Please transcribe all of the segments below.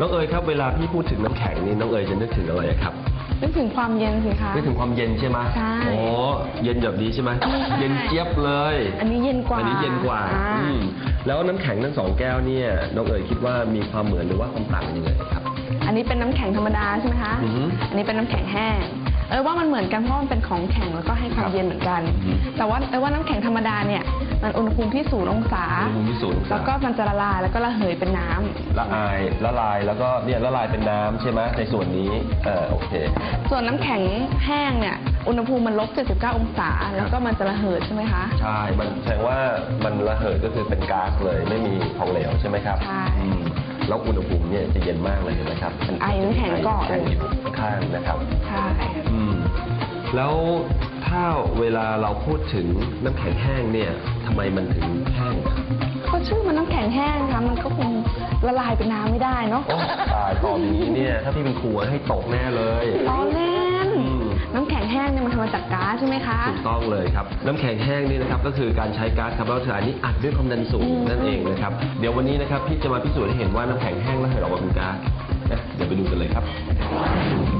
น้องเอ๋ยครับเวลาพี่พูดถึงน้ำแข็งนี่น้องเอ๋ยจะนึกถึงอะไรครับ นึกถึงความเย็นสิคะ นึกถึงความเย็นใช่ไหมใช่โอ้เย็นแบบนี้ใช่ไหมใช่ เย็นเจี๊ยบเลย อันนี้เย็นกว่าอันนี้เย็นกว่าอ่อืมแล้วน้ำแข็งทั้งสองแก้วเนี่ยน้องเอ๋ยคิดว่ามีความเหมือนหรือว่าความต่างกันยังไงครับ อันนี้เป็นน้ำแข็งธรรมดาใช่ไหมคะ อือฮึอันนี้เป็นน้ำแข็งแห้ง เออว่ามันเหมือนกันเพราะมันเป็นของแข็งแล้วก็ให้ควาครัมบเย็นเหมือนกัน อือฮึแต่ว่าเออว่าน้ำแข็งธรรมดาเนี่ย มันอุณหภูมิที่ศูนย์องศา อุณหภูมิที่ศูนย์องศา แล้วก็มันจะละลายแล้วก็ระเหยเป็นน้ำละอายละลายแล้วก็เนี่ยละลายเป็นน้ำใช่ไหมในส่วนนี้เออโอเค ส่วนน้ำแข็งแห้งเนี่ยอุณหภูมิมันลบ79องศา แล้วก็มันจะระเหิดใช่ไหมคะ ใช่ มันแสดงว่ามันระเหยก็คือเป็นก๊าซเลย ไม่มีของเหลวใช่ไหมครับใช่อืมแล้วอุณหภูมิเนี่ยจะเย็นมากเลยนะครับมัไอน้ำแข็งเกาะไอน้ำแข็งอยู่ข้างๆนะครับ ใช่ อืม แล้ว ถ้าเวลาเราพูดถึงน้ำแข็งแห้งเนี่ยทำไมมันถึงแห้งครับก็ชื่อมันน้ำแข็งแห้งค่ะมันก็คงละลายเป็นน้ำไม่ได้เนาะโอ้ตายตอบอย่างนี้เนี่ย ถ้าพี่เป็นครูให้ตกแน่เลยล้อเล่นอืมน้ำแข็งแห้งเนี่ยมันทำมาจากก๊าซใช่ไหมคะถูกต้องเลยครับ น้ำแข็งแห้งนี่นะครับก็คือการใช้ก๊าซคาร์บอนไดออกไซด์นี่อัดด้วยความดันสูงอืมนั่นเองนะครับเดี๋ยววันนี้นะครับพี่จะมาพิสูจน์ให้เห็นว่าน้ำแข็งแห้งระเหยออกมาเป็นก๊าซนะเดี๋ยวไปดูกันเลยครับ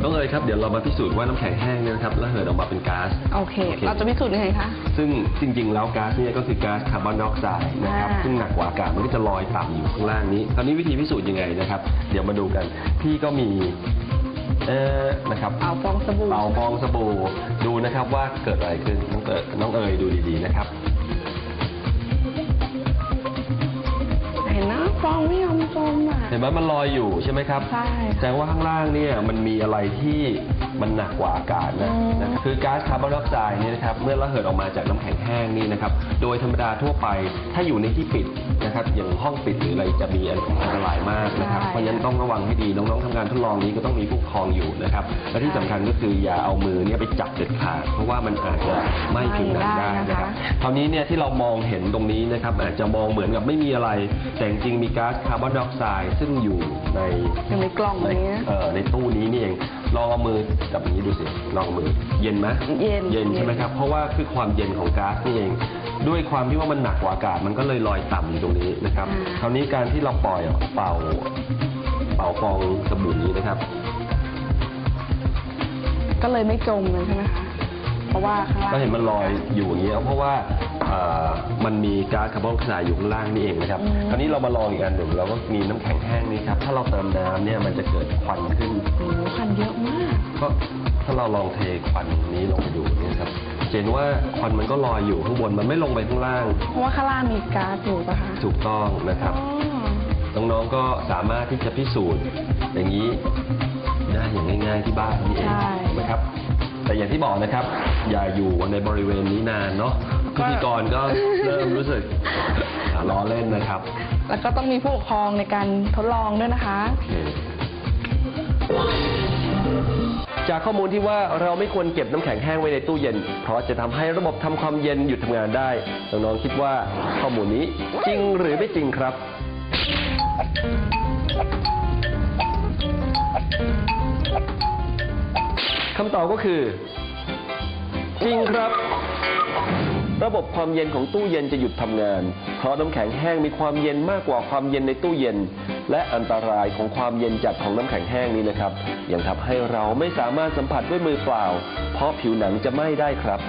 ต้องเลยครับเดี๋ยวเรามาพิสูจน์ว่าน้ำแข็งแห้งเนี่ยนะครับระเหยออกมาเป็นก๊าซ โอเค โอเค เราจะพิสูจน์ยังไงคะ ซึ่งจริง ๆ แล้วก๊าซเนี่ยก็คือก๊าซคาร์บอนไดออกไซด์นะครับอ่า ซึ่งหนักกว่าอากาศมันก็จะลอยต่ำอยู่ข้างล่างนี้คราวนี้วิธีพิสูจน์ยังไงนะครับ เดี๋ยวมาดูกัน พี่ก็มีเออนะครับเอาฟองสบู่ เป่าฟองสบู่ดูนะครับว่าเกิดอะไรขึ้นน้องเกิดน้องเอ๋ยดูดีๆนะครับ องไม่ยอมจมอะ เห็นไหมมันลอยอยู่ใช่ไหมครับใช่แสดงว่าข้างล่างเนี่ยมันมีอะไรที่มันหนักกว่าอากาศนะอืมนะครับคือก๊าซคาร์บอนไดออกไซด์เนี่ยนะครับเมื่อระเหยออกมาจากน้ำแข็งแห้งนี่นะครับโดยธรรมดาทั่วไปถ้าอยู่ในที่ปิดนะครับอย่างห้องปิดหรืออะไรจะมีอันตรายมากนะครับเพราะฉะนั้นต้องระวังให้ดีน้องๆทำงานทดลองนี้ก็ต้องมีผู้ปกครองอยู่นะครับและที่สำคัญก็คืออย่าเอามือเนี่ยไปจับเด็ดขาดเพราะว่ามันอาจจะไหม้ผิวหนังได้นะครับ คราวนี้เนี่ยที่เรามองเห็นตรงนี้นะครับอาจจะมองเหมือนกับไม่มีอะไร แต่จริงๆมีก๊าซคาร์บอนไดออกไซด์ซึ่งอยู่ในอยู่ในกล่องในนี้ เอ่อในตู้นี้นี่เองลองเอามือจับอย่างนี้ดูสิลองเอามือ เย็นไหมเย็น เย็นใช่ไหมครับเพราะว่าคือความเย็นของก๊าซนี่เอง ด้วยความที่ว่ามันหนักกว่าอากาศมันก็เลยลอยต่ำอยู่ตรงนี้นะครับ คราวนี้การที่เราปล่อยเป่า เป่าฟองสบู่นี้นะครับ ก็เลยไม่จมเลยใช่ไหมคะ เพราะว่าข้างล่าง ก็เห็นมันลอยอยู่อย่างนี้ยเพราะว่าเอ่อมันมีก๊าซคาร์บอนไดออกไซด์อยู่ข้างล่างนี่เองนะครับอืมคราวนี้เรามาลองอีกอันหนึ่งเราก็มีน้ำแข็งแห้งนี่ครับ ถ้าเราเติมน้ำเนี่ยมันจะเกิดควันขึ้น โอ้โหควันเยอะมาก ก็ถ้าเราลองเทควันนี้ลงไปดูเนี่ยครับจะเห็นว่าควันมันก็ลอยอยู่ข้างบนมันไม่ลงไปข้างล่างเพราะว่าข้างล่างมีก๊าซอยู่ปะคะถูกต้องนะครับ อ๋อน้องๆก็สามารถที่จะพิสูจน์อย่างนี้ได้อย่างง่าย ๆที่บ้านนี่เองนะครับ แต่อย่างที่บอกนะครับ อย่าอยู่ในบริเวณนี้นานเนาะ พิธีกรก็เริ่มรู้สึกอะล้อเล่นนะครับแล้วก็ต้องมีผู้ปกครองในการทดลองด้วยนะคะ โอเคจากข้อมูลที่ว่าเราไม่ควรเก็บน้ำแข็งแห้งไว้ในตู้เย็น เพราะจะทำให้ระบบทำความเย็นหยุดทำงานได้น้องๆคิดว่าข้อมูลนี้จริงหรือไม่จริงครับ คำตอบก็คือ จริงครับ ระบบความเย็นของตู้เย็นจะหยุดทำงาน เพราะน้ำแข็งแห้งมีความเย็นมากกว่าความเย็นในตู้เย็น และอันตรายของความเย็นจัดของน้ำแข็งแห้งนี้นะครับยังทำให้เราไม่สามารถสัมผัสด้วยมือเปล่า เพราะผิวหนังจะไหม้ได้ครับ